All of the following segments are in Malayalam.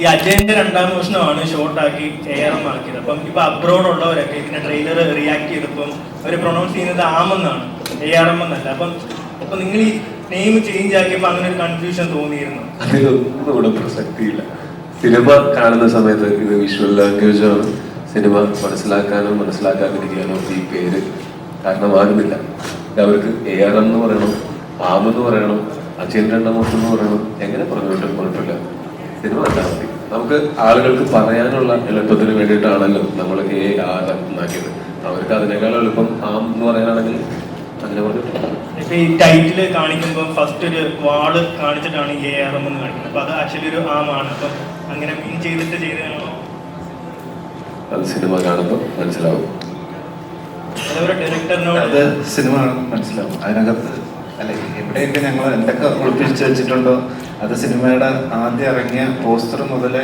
ഈ അജയന്റെ രണ്ടാം മോഷണമാണ് ഷോർട്ടാക്കി എം ആക്കിയത് അപ്പം ഇപ്പൊ അബ്രോഡ് ഉള്ളവരൊക്കെ ഇതിന്റെ ട്രെയിലർ റിയാക്ട് ചെയ്തപ്പം അവർ പ്രൊണൗൺസ് ചെയ്യുന്നത് ആമെന്നാണ്. എ എം എന്നല്ല. അപ്പം അപ്പൊ നിങ്ങൾ ഈ നെയിം ചേഞ്ച് ആക്കിയപ്പോൾ അങ്ങനെ ഒരു കൺഫ്യൂഷൻ തോന്നിയിരുന്നു. അതിലൊന്നും ഇവിടെ പ്രസക്തിയില്ല. സിനിമ കാണുന്ന സമയത്ത് ഇത് വിഷ്വൽ ലാംഗ്വേജ് ആണ്. സിനിമ മനസ്സിലാക്കാനോ മനസ്സിലാക്കാതിരിക്കാനോ ഈ പേര് കാരണമാകുന്നില്ല. അവർക്ക് എ ആർ എന്ന് പറയണം ആമെന്ന് പറയണം അച്ഛൻ രണ്ടാമോഷം എന്ന് പറയണം എങ്ങനെ പറഞ്ഞിട്ടും കുഴപ്പമില്ല. സിനിമ കണ്ടാൽ നമുക്ക് ആളുകൾക്ക് പറയാനുള്ള എളുപ്പത്തിന് വേണ്ടിയിട്ടാണല്ലോ നമ്മൾ എ ആർ എന്നാക്കിയത് അവർക്ക് അതിനേക്കാൾ എളുപ്പം ആം എന്ന് പറയാനാണെങ്കിൽ അങ്ങനെ ടൈറ്റിൽ ഇപ്പൊ ഈ ടൈറ്റിൽ കാണിക്കുമ്പോൾ ഫസ്റ്റ് ഒരു വാൾ കാണിച്ചിട്ടാണ് എ ആർ എം എന്ന് കാണിക്കുന്നത്. അപ്പൊ അത് ആക്ച്വലി ഒരു ആമാണ് അപ്പൊ അങ്ങനെ മീൻ ചെയ്തിട്ട് ചെയ്തതാണോ? അത് സിനിമ കാണുമ്പോൾ മനസ്സിലാവും. അത് സിനിമ മനസ്സിലാവും. അതിനകത്ത് അല്ലെ എവിടെയൊക്കെ ഞങ്ങൾ എന്തൊക്കെ ഒളിപ്പിച്ച് വെച്ചിട്ടുണ്ടോ? അത് സിനിമയുടെ ആദ്യം ഇറങ്ങിയ പോസ്റ്റർ മുതലേ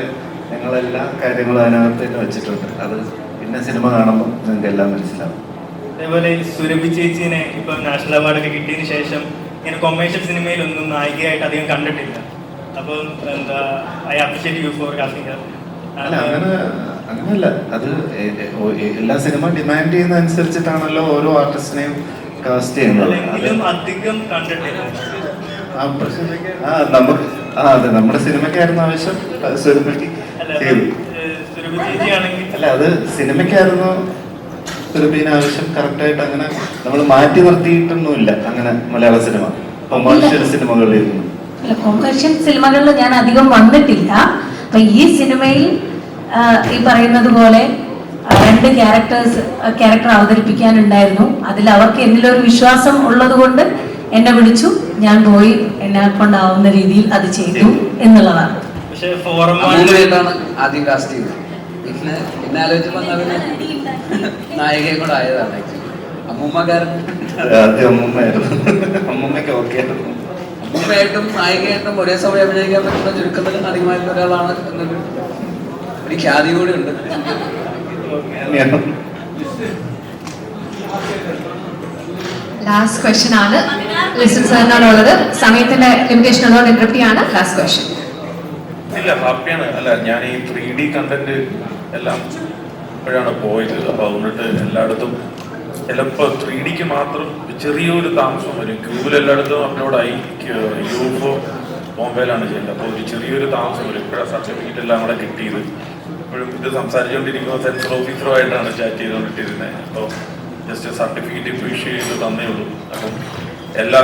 ഞങ്ങൾ എല്ലാ കാര്യങ്ങളും അതിനകത്ത് തന്നെ വെച്ചിട്ടുണ്ട്. അത് പിന്നെ സിനിമ കാണുമ്പോൾ നിങ്ങൾക്ക് എല്ലാം മനസ്സിലാവും. അതേപോലെ സുരഭി ചേച്ചീനെ ഇപ്പൊ നാഷണൽ അവാർഡൊക്കെ കിട്ടിയതിനു ശേഷം ഇങ്ങനെ കൊമേഴ്ഷ്യൽ സിനിമയിലൊന്നും നായികയായിട്ട് അധികം കണ്ടിട്ടില്ല. അപ്പം എന്താ I appreciate you for casting അല്ല അങ്ങനെ അങ്ങനല്ല അത് എല്ലാ സിനിമ ഡിമാൻഡ് ചെയ്യുന്ന അനുസരിച്ചിട്ടാണല്ലോ ഓരോ ആർട്ടിസ്റ്റിനെയും കാസ്റ്റ് ചെയ്യുന്നത്. അധികം കണ്ടിട്ടില്ല. ആ നമുക്ക് ആ അതെ നമ്മുടെ സിനിമയ്ക്കായിരുന്നു ആവശ്യം. സിനിമയ്ക്ക് അല്ല അത് സിനിമയ്ക്കായിരുന്നു ഫിലിപ്പീൻ ആവശ്യം. കറക്റ്റായിട്ട് അങ്ങനെ നമ്മൾ മാറ്റി നിർത്തിയിട്ടൊന്നുമില്ല അങ്ങനെ മലയാള സിനിമ. കൊമേഴ്ഷ്യൽ സിനിമകളിൽ കൊമേഴ്ഷ്യൽ സിനിമകളിൽ ഞാൻ അധികം വന്നിട്ടില്ല. അപ്പൊ ഈ സിനിമയിൽ ഈ പറയുന്നത് പോലെ രണ്ട് ക്യാരക്ടേഴ്സ് ക്യാരക്ടർ അവതരിപ്പിക്കാനുണ്ടായിരുന്നു. അതിൽ അവർക്ക് എന്നിലൊരു വിശ്വാസം ഉള്ളതുകൊണ്ട് എന്നെ വിളിച്ചു. ഞാൻ പോയി എന്നെ കൊണ്ടാവുന്ന രീതിയിൽ അത് ചെയ്തു എന്നുള്ളതാണ്. പക്ഷെ ഫോറം അമ്മൂമ്മയായിട്ടാണ് ആദ്യം കാസ്റ്റ് ചെയ്തത്. പിന്നെ പിന്നെ ആലോചിച്ചപ്പോൾ എന്നാ കൂടെ ആയതാണ് ആക്ച്വലി അമ്മൂമ്മക്കാരൻ. ആദ്യം അമ്മൂമ്മയായിരുന്നു. അമ്മൂമ്മയ്ക്ക് ഓക്കെ ആയിരുന്നു. അമ്മൂമ്മയായിട്ടും നായികയായിട്ടും ഒരേ സമയം അഭിനയിക്കാൻ പറ്റുന്ന ചുരുക്കത്തിൽ അധികമായിട്ടുള്ള ഒരാളാണ് എന്നൊരു ഒരു ഖ്യാതി കൂടി ഉണ്ട്. അങ്ങനെയാണ്. ലാസ്റ്റ് ആണ്. ആണ് ലാസ്റ്റ് ഹാപ്പിയാണ്. അല്ല ഞാൻ ഈ കണ്ടന്റ് എല്ലാം പോയത്. അപ്പോൾ അതുകൊണ്ടിട്ട് എല്ലായിടത്തും ചിലപ്പോൾ ത്രീ ഡിക്ക് മാത്രം ചെറിയൊരു താമസം വരും. ക്യൂബിൽ എല്ലായിടത്തും അപ്ലോഡായി യൂഫോ ബോംബെയിലാണ് ചെയ്യുന്നത്. അപ്പോൾ ഒരു ചെറിയൊരു താമസം വരും. ഇപ്പോഴാണ് സർട്ടിഫിക്കറ്റ് എല്ലാം കൂടെ കിട്ടിയത്. ഇപ്പോഴും ഇത് സംസാരിച്ചുകൊണ്ടിരിക്കുമ്പോൾ സെൻസർ ഓഫീസറുമായിട്ടാണ് ചാറ്റ് ചെയ്തുകൊണ്ടിട്ടിരുന്നത് അപ്പോൾ ജസ്റ്റ് സർട്ടിഫിക്കറ്റ് ഇഷ്യൂ ചെയ്ത് തന്നേ ഉള്ളൂ. അപ്പം എല്ലാ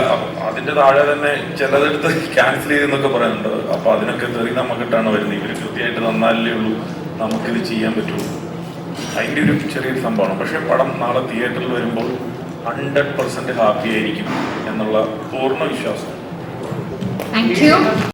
അതിന്റെ താഴെ തന്നെ ചിലതെടുത്ത് ക്യാൻസൽ ചെയ്തെന്നൊക്കെ പറയുന്നുണ്ട്. അപ്പോൾ അതിനൊക്കെ തെറി നമുക്കിട്ടാണ് വരുന്നത്. ഇവർ കൃത്യമായിട്ട് തന്നാലേ ഉള്ളൂ. നമുക്കിത് ചെയ്യാൻ പറ്റുള്ളൂ. അതിന്റെ ഒരു ചെറിയൊരു സംഭവമാണ്. പക്ഷേ പടം നാളെ തിയേറ്ററിൽ വരുമ്പോൾ ഹൺഡ്രഡ് പെർസെന്റ് ഹാപ്പി ആയിരിക്കും എന്നുള്ള പൂർണ വിശ്വാസം.